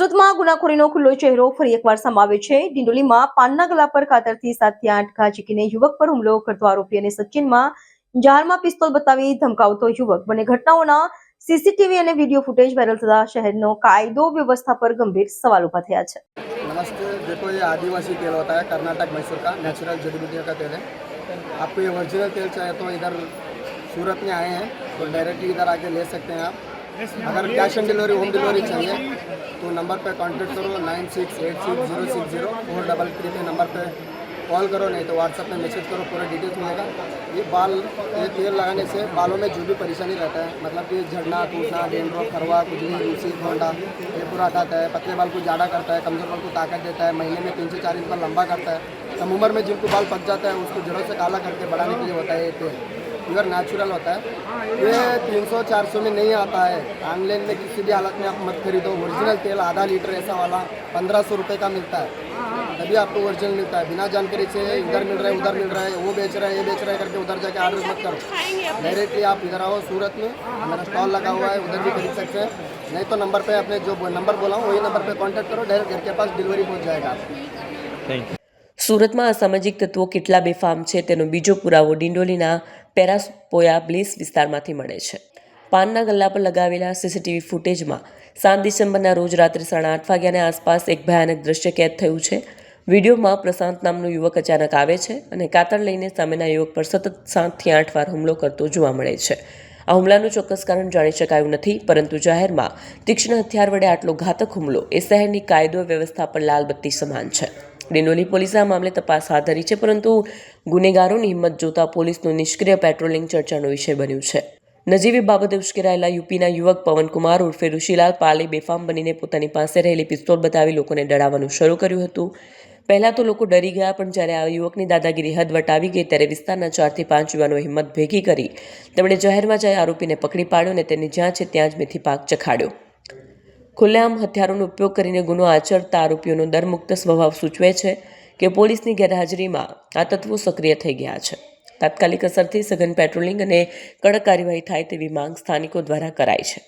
સુરતમાં ગુનાખોરીનો ખુલ્લો ચહેરો ફરી એકવાર સામે આવ્યો છે ડિંડોલીમાં પાનના ગલા પર કાતરથી સાતથી આઠ ઘા ઝીકીને યુવક પર હુમલો કરતો આરોપી અને સચિનમાં જારમાં પિસ્તોલ બતાવી ધમકાવતો યુવક બંને ઘટનાઓના સીસીટીવી અને વિડીયો ફૂટેજ વાયરલ થતા શહેરનો કાયદો વ્યવસ્થા પર ગંભીર સવાલ ઉભા થયા છે नमस्ते देखो ये आदिवासी तेल होता है कर्नाटक मैसूर का नेचुरल जड़ी बूटियों का तेल है आपको ये ओरिजिनल तेल चाहिए तो इधर सूरत में आए हैं तो डायरेक्टली इधर आके ले सकते हैं आप अगर cash on delivery home delivery चाहिए तो नंबर पे कांटेक्ट करो nine six eight six zero six zero four double three पे नंबर पे कॉल करो, नहीं तो व्हाट्सएप में मैसेज करो, पूरा डिटेल्स मिलेगा। ये बाल, ये तेल लगाने से बालों में जो भी परेशानी रहता है मतलब कि झड़ना, टूटना डेंड्रो खरवा खुजली रूसी घोंडा ये पूरा हटाता है, पतले बाल को जाड़ा करता है, कमज़ोर बाल को ताकत देता है, महीने में तीन से चार इंच बाल लंबा करता है कम उम्र में जिनको बाल पक जाता है, उसको जड़ों से काला करके बढ़ाने के लिए होता है ये तेल। प्योर नेचुरल होता है ये तीन सौ चार सौ में नहीं आता है ऑनलाइन में किसी भी हालत में आप मत खरीदो ओरिजिनल तेल आधा लीटर ऐसा वाला पंद्रह सौ रुपये का मिलता है तभी आपको ओरिजिनल मिलता है बिना जानकारी से इधर मिल रहा है उधर मिल रहा है वो बेच रहा है ये बेच रहा है करके उधर जाके ऑर्डर मत करो डायरेक्टली आप इधर आओ सूरत में मेरा स्टॉल लगा हुआ है उधर भी खरीद सकते हैं नहीं तो नंबर पे अपने जो नंबर बोला हूँ वही नंबर पे कांटेक्ट करो डायरेक्ट घर के पास डिलीवरी पहुंच जाएगा आपको સુરતમાં અસામાજિક તત્વો કેટલા બેફામ છે તેનો બીજો પુરાવો ડિંડોલીના પેરાસપોયા બ્લીસ વિસ્તારમાંથી મળે છે. પાનના ગલ્લા પર લગાવેલા સીસીટીવી ફૂટેજમાં સાત ડિસેમ્બરના રોજ રાત્રે સાડા આઠ વાગ્યાની આસપાસ એક ભયાનક દ્રશ્ય કેદ થયું છે. વિડીયોમાં પ્રશાંત નામનો યુવક અચાનક આવે છે અને કાતર લઈને સામેના યુવક પર સતત સાતથી આઠ વાર હુમલો કરતો જોવા મળે છે. આ હુમલાનું ચોક્કસ કારણ જાણી શકાયું નથી, પરંતુ જાહેરમાં તીક્ષ્ણ હથિયાર વડે આટલો ઘાતક હુમલો એ શહેરની કાયદો વ્યવસ્થા પર લાલબત્તી સમાન છે. ડિંડોલી પોલીસે આ મામલે તપાસ હાથ ધરી છે, પરંતુ ગુનેગારોની હિંમત જોતા પોલીસનું નિષ્ક્રિય પેટ્રોલિંગ ચર્ચાનો વિષય બન્યું છે. નજીવી બાબતે ઉશ્કેરાયેલા યુપીના યુવક પવનકુમાર ઉર્ફે ઋષિલાલ પાલે બેફામ બનીને પોતાની પાસે રહેલી પિસ્તોલ બતાવી લોકોને ડરાવવાનું શરૂ કર્યું હતું. પહેલાં તો લોકો ડરી ગયા, પણ જ્યારે આ યુવકની દાદાગીરી હદ વટાવી ગઈ ત્યારે વિસ્તારના ચારથી પાંચ યુવાનો હિંમત ભેગી કરી તેમણે જાહેરમાં જઈ આરોપીને પકડી પાડ્યો અને તેને જ્યાં છે ત્યાં જ મેથી પાક ચખાડ્યો. ખુલ્લેઆમ હથિયારોનો ઉપયોગ કરીને ગુનો આચરતા આરોપીઓનો દરમુક્ત સ્વભાવ સૂચવે છે કે પોલીસની ગેરહાજરીમાં આ તત્વો સક્રિય થઈ ગયા છે. તાત્કાલિક અસરથી સઘન પેટ્રોલિંગ અને કડક કાર્યવાહી થાય તેવી માંગ સ્થાનિકો દ્વારા કરાઈ છે.